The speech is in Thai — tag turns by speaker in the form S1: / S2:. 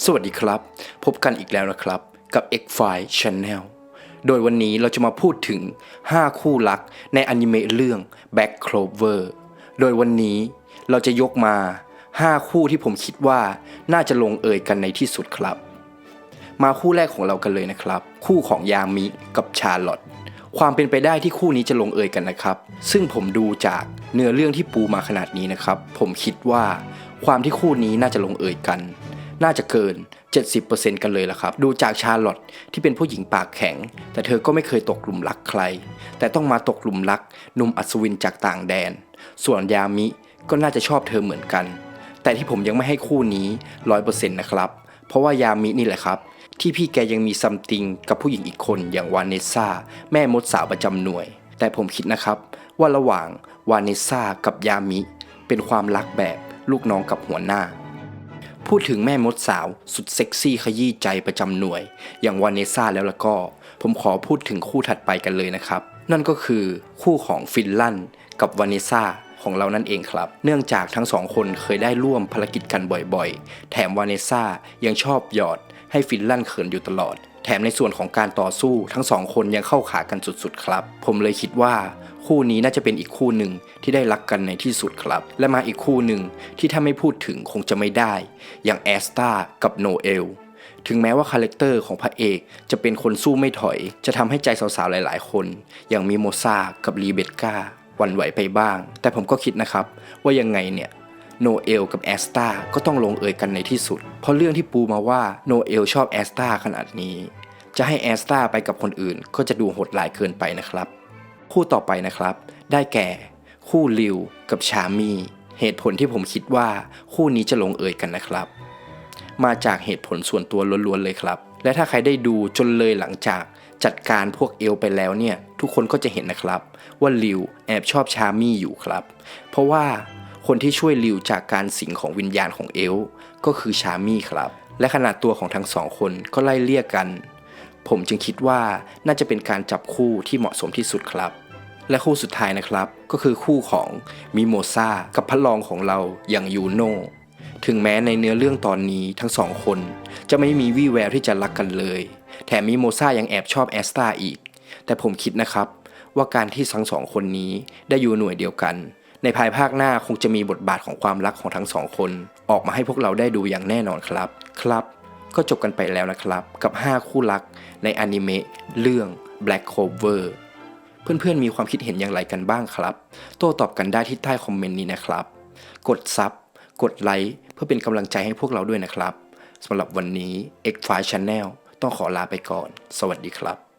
S1: สวัสดีครับ พบกันอีกแล้วนะครับ กับ X File Channel โดยวันนี้เราจะมาพูดถึง 5 คู่รักในอนิเมะเรื่อง Back Clover โดยวันนี้เราจะยกมา 5 คู่ที่ผมคิดว่าน่าจะลงเอยกันในที่สุดครับ มาคู่แรกของเรากันเลยนะครับ คู่ของยามิกับชาร์ลอตความเป็นไปได้ที่คู่นี้จะลงเอยกันนะครับ ซึ่งผมดูจากเนื้อเรื่องที่ปูมาขนาดนี้นะครับ ผมคิดว่าความที่คู่นี้น่าจะลงเอยกัน น่าจะเกิน 70%กันเลยละครับ ดูจากชาร์ลอตที่เป็นผู้หญิงปากแข็ง แต่เธอก็ไม่เคยตกหลุมรักใคร แต่ต้องมาตกหลุมรักหนุ่มอัศวินจากต่างแดน ส่วนยามิก็น่าจะชอบเธอเหมือนกัน แต่ที่ผมยังไม่ให้คู่นี้ 100%นะครับ เพราะว่ายามินี่แหละครับ ที่พี่แกยังมีซัมติงกับผู้หญิงอีกคนอย่างวานเนซ่าแม่มดสาวประจำหน่วย แต่ผมคิดนะครับ ว่าระหว่างวานเนซ่ากับยามิ เป็นความรักแบบลูกน้องกับหัวหน้า พูดถึงแม่มดสาวสุดเซ็กซี่ขยี้ใจประจำหน่วย อย่างวานเนซ่าแล้วละก็ ผมขอพูดถึงคู่ถัดไปกันเลยนะครับ นั่นก็คือคู่ของฟินแลนด์กับวานเนซ่าของเรานั่นเองครับ เนื่องจากทั้งสองคนเคยได้ร่วมภารกิจกันบ่อยๆ แถมวานเนซ่ายังชอบหยอดให้ฟินแลนด์เขินอยู่ตลอด แถมในส่วนของการต่อสู้ทั้งสองคนยังเข้าขากันสุดๆครับ ผมเลยคิดว่า คู่นี้น่าจะเป็นอีกคู่หนึ่งที่ได้รักกันในที่สุดครับ และมาอีกคู่หนึ่งที่ถ้าไม่พูดถึงคงจะไม่ได้ อย่างแอสตากับโนเอลถึงแม้ว่าคาแรคเตอร์ของพระเอกจะเป็นคนสู้ไม่ถอย จะทำให้ใจสาวๆหลายๆ คน อย่างมิโมซากับลีเบตกาวันไหวไปบ้าง แต่ผมก็คิดนะครับ ว่ายังไงเนี่ย โนเอลกับแอสตาก็ต้องลงเอยกันในที่สุด เพราะเรื่องที่ปูมาว่าโนเอลชอบแอสตาขนาดนี้ จะให้แอสตาไปกับคนอื่น ก็จะดูโหดหลายเกินไปนะครับ คู่ต่อไปนะครับ ได้แก่ คู่ลิวกับชามีเหตุผลที่ผมคิดว่าคู่นี้จะลงเอยกันนะครับ มาจากเหตุผลส่วนตัวล้วนๆเลยครับ และถ้าใครได้ดูจนเลยหลังจากจัดการพวกเอลไปแล้วเนี่ย ทุกคนก็จะเห็นนะครับ ว่าลิวแอบชอบชามี่อยู่ครับ เพราะว่า คนที่ช่วยลิวจากการสิงของวิญญาณของเอลก็คือชามี่ครับ และขนาดตัวของทั้งสองคนก็ไล่เลี่ยกัน ผมจึงคิดว่าน่าจะเป็นการจับคู่ที่เหมาะสมที่สุดครับ และคู่สุดท้ายนะครับ ก็คือคู่ของมิโมซากับพระรองของเราอย่างยูโนถึงแม้ในเนื้อเรื่องตอนนี้ทั้งสองคน จะไม่มีวี่แววที่จะรักกันเลย แถมมิโมซายังแอบชอบแอสตาอีก แต่ผมคิดนะครับว่าการที่ทั้งสองคนนี้ได้อยู่หน่วยเดียวกัน ในภายภาคหน้าคงจะมีบทบาทของความรักของทั้งสองคน ออกมาให้พวกเราได้ดูอย่างแน่นอนครับ ครับ ก็จบกันไปแล้วนะครับ กับ 5 คู่รักในอนิเมะเรื่อง Black Clover เพื่อนๆมีความคิดเห็นอย่างไรกันบ้างครับ โต้ตอบกันได้ที่ใต้คอมเมนต์นี้นะครับ กดซับกดไลค์เพื่อเป็นกำลังใจให้พวกเราด้วยนะครับสำหรับวันนี้ X File Channel ต้องขอลาไปก่อน สวัสดีครับ